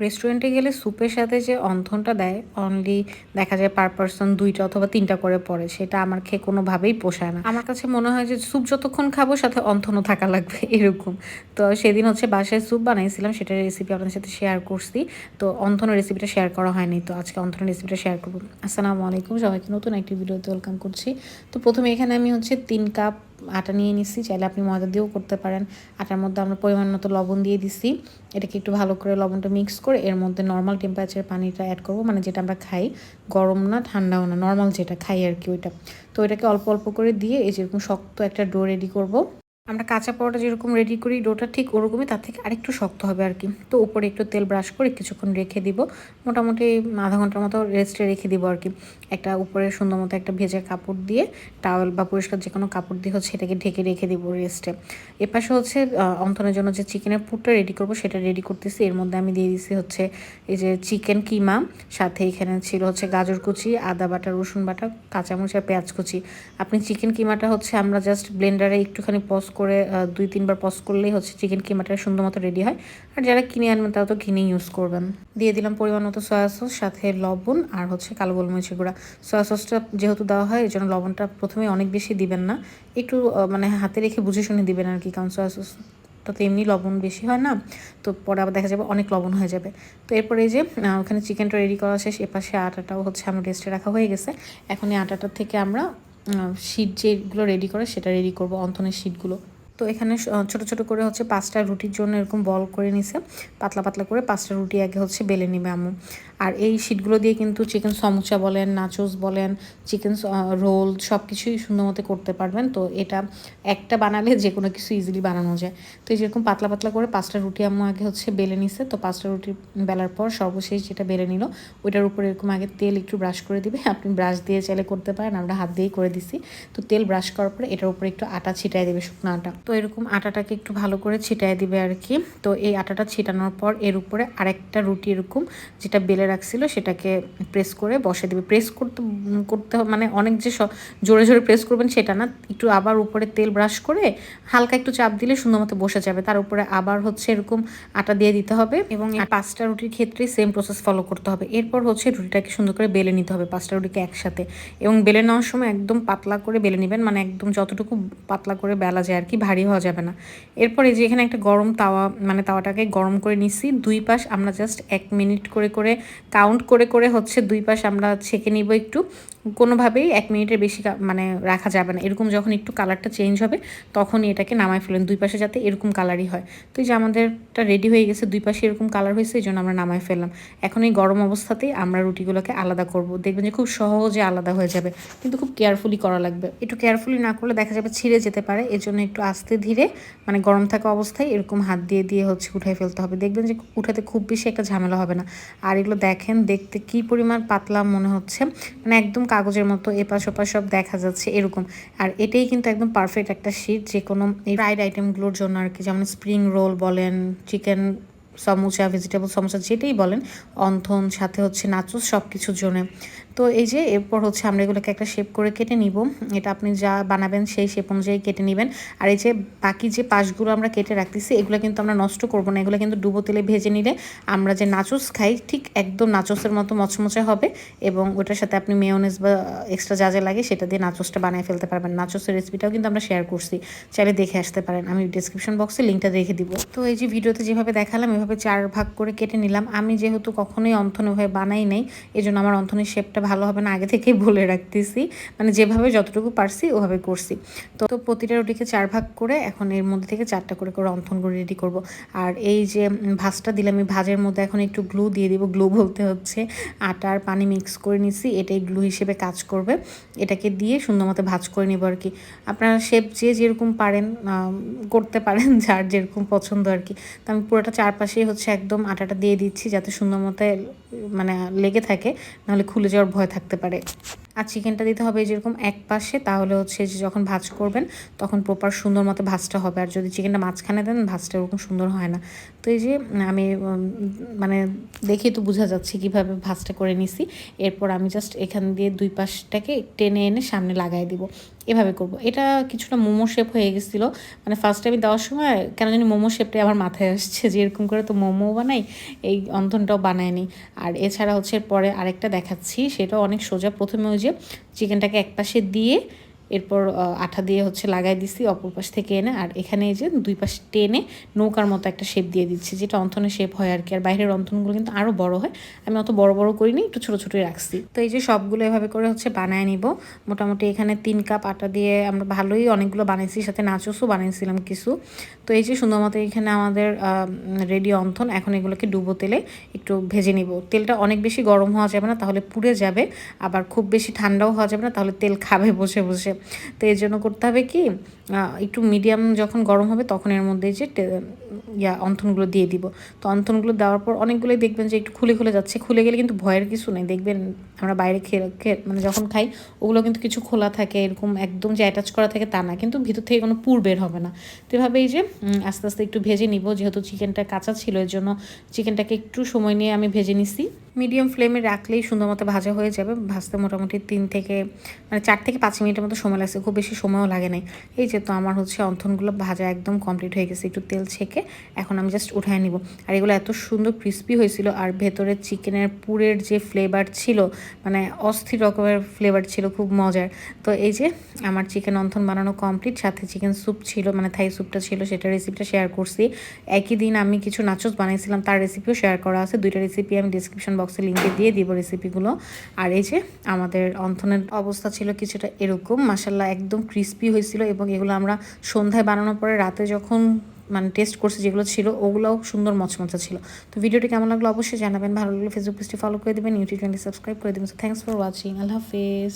রেস্টুরেন্টে গেলে স্যুপের সাথে যে অন্থনটা দেয় অনলি দেখা যায় পার পার্সন দুইটা অথবা তিনটা করে পড়ে, সেটা আমার খেয়ে কোনোভাবেই পোষায় না। আমার কাছে মনে হয় যে স্যুপ যতক্ষণ খাব, সাথে অন্থনও থাকা লাগবে, এরকম। তো সেদিন হচ্ছে বাসায় স্যুপ বানাইছিলাম, সেটার রেসিপি আপনাদের সাথে শেয়ার করছি। তো অন্থনের রেসিপিটা শেয়ার করা হয়নি, তো আজকে অন্থনের রেসিপিটা শেয়ার করব। আসসালামু আলাইকুম, সবাইকে নতুন একটি ভিডিওতে ওয়েলকাম করছি। তো প্রথমে এখানে আমি হচ্ছে তিন কাপ আটা নিয়ে নিচ্ছি চাইলে আপনি ময়দা দিয়েও করতে পারেন। আটার মধ্যে আমরা পরিমাণ মতো লবণ দিয়ে দিচ্ছি এটাকে একটু ভালো করে লবণটা মিক্স করে এর মধ্যে নর্মাল টেম্পারেচার পানিটা অ্যাড করব মানে যেটা আমরা খাই। গরম না, ঠান্ডাও না নর্মাল যেটা খাই আর কি ওইটা। তো এটাকে অল্প অল্প করে দিয়ে এই যেরকম শক্ত একটা ডো রেডি করব। আমরা কাঁচা পরোটা যেরকম রেডি করি ডোটা ঠিক ওরকমই, তার থেকে আরেকটু শক্ত হবে আর কি তো উপরে একটু তেল ব্রাশ করে কিছুক্ষণ রেখে দিব। মোটামুটি আধা ঘণ্টার মতো রেস্টে রেখে দিব আর কি একটা উপরে সুন্দর মতো একটা ভেজা কাপড় দিয়ে টাওয়েল বা পরিষ্কার যে কোনো কাপড় দিয়ে হচ্ছে এটাকে ঢেকে রেখে দিব রেস্টে এপাশে হচ্ছে অন্তনের জন্য যে চিকেনের পুরটা রেডি করব সেটা রেডি করতেছি। এর মধ্যে আমি দিয়ে দিচ্ছি হচ্ছে এই যে চিকেন কিমা, সাথে এখানে ছিল হচ্ছে গাজর কুচি, আদা বাটা, রসুন বাটা, কাঁচামরিচ আর পেঁয়াজ কুচি। আপনি চিকেন কিমাটা হচ্ছে আমরা জাস্ট ব্লেন্ডারে একটুখানি পজ করে দুই তিনবার পজ করলেই হচ্ছে চিকেন কিমাটা সুন্দর মতো রেডি হয়। আর যারা কিনে আনবেন, তারা তো কিনে ইউজ করবেন। দিয়ে দিলাম পরিমাণ মতো সয়া সস সাথে লবণ আর হচ্ছে কালো গোলমরিচের গুঁড়া। সয়া সসটা যেহেতু দেওয়া হয় এই জন্য লবণটা প্রথমে অনেক বেশি দিবেন না। একটু মানে হাতে রেখে বুঝে শুনে দিবেন আর কি, কারণ সয়া সস তো এমনি লবণ বেশি হয় না। তো পরে আবার দেখা যাবে অনেক লবণ হয়ে যাবে। তো এরপরে যে ওখানে চিকেনটা রেডি করা শেষ, এপাশে আটাটাও হচ্ছে আমার রেস্টে রাখা হয়ে গেছে। এখন এই আটাটার থেকে আমরা শীট যেগুলো রেডি করে, সেটা রেডি করব, অন্থনের শীটগুলো তো এখানে ছোট ছোট করে হচ্ছে পাঁচটা রুটির জন্য এরকম বল করে নিছে। পাতলা পাতলা করে পাঁচটা রুটি আগে হচ্ছে বেলে নিবে আম্মু। আর এই শিটগুলো দিয়ে কিন্তু চিকেন সমুচা বলেন নাচোস বলেন, চিকেন রোল সব কিছুই সুন্দর মতো করতে পারবেন। তো এটা একটা বানালে যে কোনো কিছু ইজিলি বানানো যায়। তো এই যেরকম পাতলা পাতলা করে পাঁচটা রুটি আম্মু আগে হচ্ছে বেলে নিছে। তো পাঁচটা রুটি বেলার পর সর্বশেষ যেটা বেলে নিল, ওইটার উপরে এরকম আগে তেল একটু ব্রাশ করে দিবে। আপনি ব্রাশ দিয়ে চাইলে করতে পারেন, আমরা হাত দিয়েই করে দিছি। তো তেল ব্রাশ করার পরে এটার উপরে একটু আটা ছিটাই দেবে শুকনো আটা। তো এরকম আটাটাকে একটু ভালো করে ছিটাই দিবে আর কি তো এই আটাটা ছিটানোর পর এর উপরে আরেকটা রুটি এরকম যেটা বেলে রাখছিল সেটাকে প্রেস করে বসে দিবে। প্রেস করতে করতে মানে অনেক যে জোরে জোরে প্রেস করবেন সেটা না একটু আবার উপরে তেল ব্রাশ করে হালকা একটু চাপ দিলে সুন্দর মতো বসে যাবে। তার উপরে আবার হচ্ছে এরকম আটা দিয়ে দিতে হবে এবং এই পাঁচটা রুটির ক্ষেত্রেই সেম প্রসেস ফলো করতে হবে। এরপর হচ্ছে রুটিটাকে সুন্দর করে বেলে নিতে হবে পাঁচটা রুটিকে একসাথে। এবং বেলে নেওয়ার সময় একদম পাতলা করে বেলে নেবেন মানে একদম যতটুকু পাতলা করে বেলা যায় আর কি ভারী হওয়া যাবে না। এরপরে যে এখানে একটা গরম তাওয়া মানে তাওয়াটাকে গরম করে নিচ্ছি। দুই পাশ আমরা জাস্ট এক মিনিট করে করে কাউন্ট করে করে হচ্ছে দুই পাশ আমরা ছেঁকে নিব একটু। কোনোভাবেই এক মিনিটের বেশি মানে রাখা যাবে না। এরকম যখন একটু কালারটা চেঞ্জ হবে, তখনই এটাকে নামায় ফেলেন দুই পাশে যাতে এরকম কালারই হয়। তো এই যে আমাদেরটা রেডি হয়ে গেছে, দুই পাশে এরকম কালার হয়েছে, এই জন্য আমরা নামায় ফেললাম। এখন এই গরম অবস্থাতেই আমরা রুটিগুলোকে আলাদা করব। দেখবেন যে খুব সহজে আলাদা হয়ে যাবে, কিন্তু খুব কেয়ারফুলি করা লাগবে। একটু কেয়ারফুলি না করলে দেখা যাবে ছিঁড়ে যেতে পারে। এজন্য একটু আস্তে ধীরে মানে গরম থাকা অবস্থায় এরকম হাত দিয়ে দিয়ে হচ্ছে উঠাই ফেলতে হবে। দেখবেন যে উঠাতে খুব বেশি একটা ঝামেলা হবে না। আর এগুলো দেখেন, দেখতে কি পরিমাণ পাতলা মনে হচ্ছে। মানে একদম কাগজের মতো এপাশ ওপাশ সব দেখা যাচ্ছে এরকম। আর এটাই কিন্তু একদম পারফেক্ট একটা শীট যে কোনো ফ্রাইড আইটেমগুলোর জন্য আর কি, যেমন স্প্রিং রোল বলেন চিকেন সমোসা ভেজিটেবল সমোসা, যেটাই বলেন, অন্থন, সাথে হচ্ছে নাচুস সব কিছুর জন্য। তো এই যে এরপর হচ্ছে আমরা এগুলোকে একটা শেপ করে কেটে নিব। এটা আপনি যা বানাবেন সেই শেপ অনুযায়ী কেটে নেবেন। আর এই যে বাকি যে পাশগুলো আমরা কেটে রাখতেছি, এগুলো কিন্তু আমরা নষ্ট করব না। এগুলো কিন্তু ডুবো তেলে ভেজে নিলে আমরা যে নাচুস খাই, ঠিক একদম নাচসের মতো মচমচে হবে এবং ওটার সাথে আপনি মেয়নেস বা এক্সট্রা যা যা লাগে সেটা দিয়ে নাচসটা বানিয়ে ফেলতে পারবেন। নাচসের রেসিপিটাও কিন্তু আমরা শেয়ার করছি। চাইলে দেখে আসতে পারেন। আমি ডিসক্রিপশন বক্সে লিঙ্কটা রেখে দিব। তো এই যে ভিডিওতে যেভাবে দেখালাম, এভাবে চার ভাগ করে কেটে নিলাম। আমি যেহেতু কখনোই অন্থন ওভাবে বানাই নাই এই আমার অন্থনের শেপটা ভালো হবে না, আগে থেকেই বলে রাখতেছি। মানে যেভাবে যতটুকু পারছি ওভাবে করছি। তো প্রতিটা রুটিকে চার ভাগ করে এখন এর মধ্যে থেকে চারটা করে করে অন্থন করে রেডি করব। আর এই যে ভাজটা দিলাম, এই ভাজের মধ্যে এখন একটু গ্লু দিয়ে দিব। গ্লু বলতে হচ্ছে আটার পানি মিক্স করে নিছি, এটাই গ্লু হিসেবে কাজ করবে। এটাকে দিয়ে সুন্দর মতো ভাজ করে নেব আর কি। আপনারা শেপ যে যেরকম পারেন করতে পারেন, যার যেরকম পছন্দ আর কি। তো আমি পুরোটা চারপাশেই হচ্ছে একদম আটাটা দিয়ে দিচ্ছি, যাতে সুন্দর মতো মানে লেগে থাকে, নাহলে খুলে যাওয়ার ভয় থাকতে পারে। আর চিকেনটা দিতে হবে যেরকম এক পাশে, তাহলে হচ্ছে যে যখন ভাজ করবেন, তখন প্রপার সুন্দর মতো ভাজটা হবে। আর যদি চিকেনটা মাঝখানে দেন, ভাজটা ওরকম সুন্দর হয় না। তো এই যে, আমি মানে দেখে তো বোঝা যাচ্ছে কীভাবে ভাজটা করে নিছি। এরপর আমি জাস্ট এখান দিয়ে দুই পাশটাকে টেনে এনে সামনে লাগাই দিব। এভাবে করব। এটা কিছুটা মোমো শেপ হয়ে গেছিল। মানে ফার্স্ট আমি দেওয়ার সময় কেন জানি মোমো শেপটাই আমার মাথায় আসছে যে এরকম করে তো মোমো বানাই, এই অন্ধনটাও বানায়নি। আর এছাড়া হচ্ছে পরে আরেকটা দেখাচ্ছি, সেটাও অনেক সোজা। প্রথমে ওই যে চিকেনটাকে এক পাশে দিয়ে এরপর আঠা দিয়ে হচ্ছে লাগাই দিছি অপর পাশ থেকে এনে। আর এখানে এই যে দুই পাশ টেনে নৌকার মতো একটা শেপ দিয়ে দিচ্ছি, যেটা অন্থনের শেপ হয় আর কি। আর বাইরের অন্থনগুলো কিন্তু আরও বড় হয়। আমি অত বড় বড় করিনি, একটু ছোটো ছোটোই রাখছি। তো এই যে সবগুলো এভাবে করে হচ্ছে বানায় নিব। মোটামুটি এখানে তিন কাপ আটা দিয়ে আমরা ভালোই অনেকগুলো বানিয়েছি সাথে নাচোসও বানিয়েছিলাম কিছু। তো এই যে সুন্দর মতো এখানে আমাদের রেডি অন্থন, এখন এগুলোকে ডুবো তেলে একটু ভেজে নিব। তেলটা অনেক বেশি গরম হওয়া যাবে না, তাহলে পুড়ে যাবে। আবার খুব বেশি ঠান্ডাও হওয়া যাবে না, তাহলে তেল খাবে বসে বসে। তো এর জন্য করতে হবে কি একটু মিডিয়াম যখন গরম হবে, তখন এর মধ্যে যে ইয়া অন্থনগুলো দিয়ে দিব। তো অন্থনগুলো দেওয়ার পর অনেকগুলোই দেখবেন যে একটু খুলে খুলে যাচ্ছে। খুলে গেলে কিন্তু ভয়ের কিছু নেই। দেখবেন আমরা বাইরে খেয়ে মানে যখন খাই, ওগুলো কিন্তু কিছু খোলা থাকে, এরকম একদম যে অ্যাটাচ করা থাকে তা না। কিন্তু ভিতর থেকে কোনো পুর বের হবে না। তো এভাবে এই যে আস্তে আস্তে একটু ভেজে নিব। যেহেতু চিকেনটা কাঁচা ছিল, এর জন্য চিকেনটাকে একটু সময় নিয়ে আমি ভেজে নিছি। মিডিয়াম ফ্লেমে রাখলেই সুন্দর মতো ভাজা হয়ে যাবে। ভাজতে মোটামুটি তিন থেকে মানে চার থেকে পাঁচ মিনিটের মতো সময় লাগছে। খুব বেশি সময়ও লাগে নাই। এই যে তো আমার হচ্ছে অন্থনগুলো ভাজা একদম কমপ্লিট হয়ে গেছে, একটু তেল ছেঁকে এখন আমি জাস্ট উঠায় নিব। আর এগুলো এত সুন্দর ক্রিস্পি হয়েছিল, আর ভেতরে চিকেনের পুরের যে ফ্লেভার ছিল মানে অস্থির রকমের ফ্লেভার ছিল, খুব মজার। তো এই যে আমার চিকেন অন্থন বানানো কমপ্লিট সাথে চিকেন স্যুপ ছিল মানে থাই স্যুপটা ছিল, সেটা রেসিপিটা শেয়ার করছি। একই দিন আমি কিছু নাচোস বানিয়েছিলাম, তার রেসিপিও শেয়ার করা আছে, দুইটা রেসিপি আমি ডিসক্রিপশন বক্সে লিঙ্কে দিয়ে দিব রেসিপিগুলো আর এই যে আমাদের অন্থনের অবস্থা ছিল কিছুটা এরকম মাসাল্লাহ একদম ক্রিস্পি হয়েছিল এবং এগুলো আমরা সন্ধ্যায় বানানোর পরে রাতে যখন মানে টেস্ট করছি যেগুলো ছিল, ওগুলোও সুন্দর মচমচা ছিল। তো ভিডিওটি কেমন লাগল অবশ্যই জানাবেন। ভালো লাগলে ফেসবুক পেজটি ফলো করে দেবেন ইউটিউব চ্যানেলটি সাবস্ক্রাইব করে দেবেন। সো থ্যাংকস ফর ওয়াচিং আল্লাহ হাফেজ।